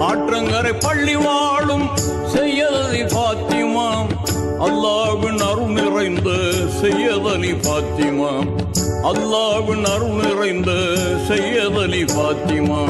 ஆற்றங்கரை பள்ளி வாழும் செய்யதலி பாத்திமா. அல்லாவின் அருள் நிறைந்த செய்யதலி பாத்திமா. அல்லாவின் அருள் நிறைந்த செய்யதலி பாத்திமா.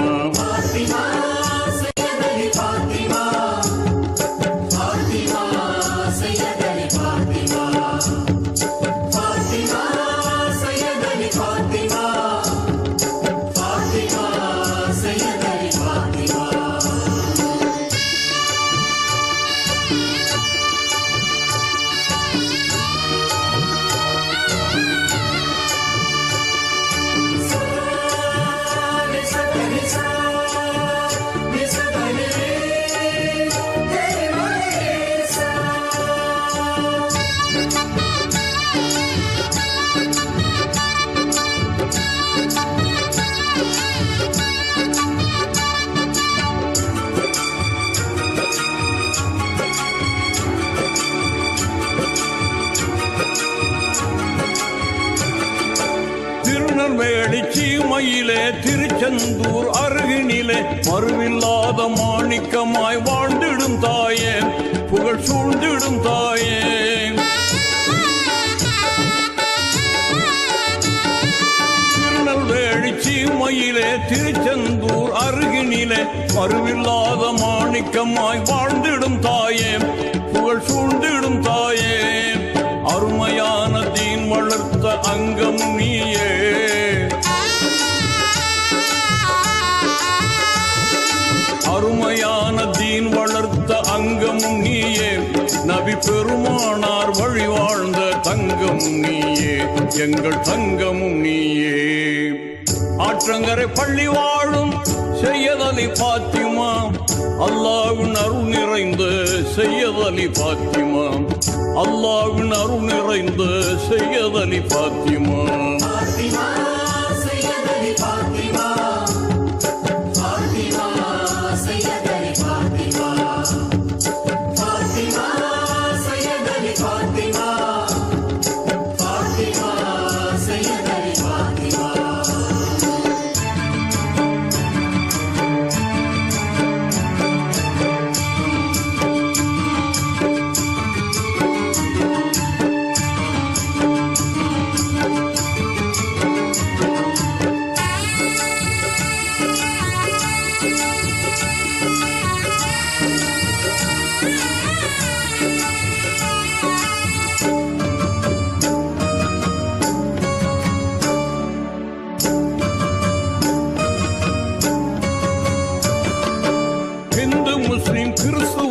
திருநெல்வேலி சீமையிலே திருச்செந்தூர் அருகினிலே மறுவில்லாத மாணிக்கமாய் வாழ்ந்திடும் தாயே புகழ் சூழ்ந்திடும் தாயே. திருநெல்வேலி சீமையிலே திருச்செந்தூர் அருகினிலே மறுவில்லாத மாணிக்கமாய் வாழ்ந்திடும் தாயே புகழ் சூழ்ந்திடும் தாயே. அருமையான தீ வளர்த்த அங்கம் நீயே. அருமையான தீன் வளர்த்த அங்கம் நீயே. நபி பெருமானார் வழி வாழ்ந்த தங்கமும் நீயே. எங்கள் தங்கமும் நீயே. ஆற்றங்கரை பள்ளி வாழும் செய்யதலி பாத்திமா. அல்லாவின் அருள் நிறைந்து செய்யதலி பாத்திமா. அல்லாவின் அருள் நிறைந்து செய்யதலி பாத்திமா.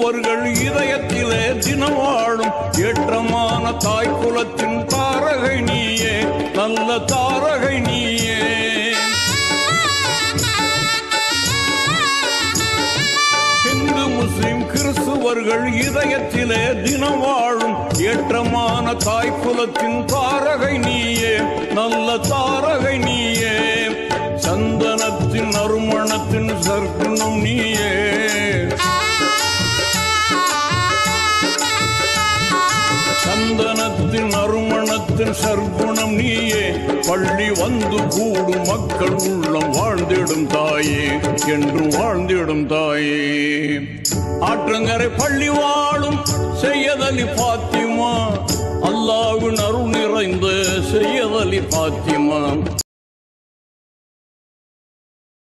ஒருவர்கள் இதயத்திலே தினம் வாழும். ஏற்றமான தாய் குலத்தின் தாரகை நீயே நல்ல தாரகை நீயே. இந்து முஸ்லிம் கிறிஸ்துவர்கள் இதயத்திலே தினம் வாழும். ஏற்றமான தாய் குலத்தின் தாரகை நீயே நல்ல தாரகை நீயே. சந்தனத்தின் அருமணத்தின் சர்க்குணம் நீயே. சந்தனத்தின் அருமணத்தின் சர்க்குணம் நீயே. பள்ளி வந்து கூடும் மக்கள் உள்ளம் வாழ்ந்திடும் தாயே. என்று வாழ்ந்திடும் தாயே. ஆற்றங்கரை பள்ளி வாழும் செய்யதலி பாத்திமா. அல்லாவின் அருள் நிறைந்த செய்யதலி பாத்திமா.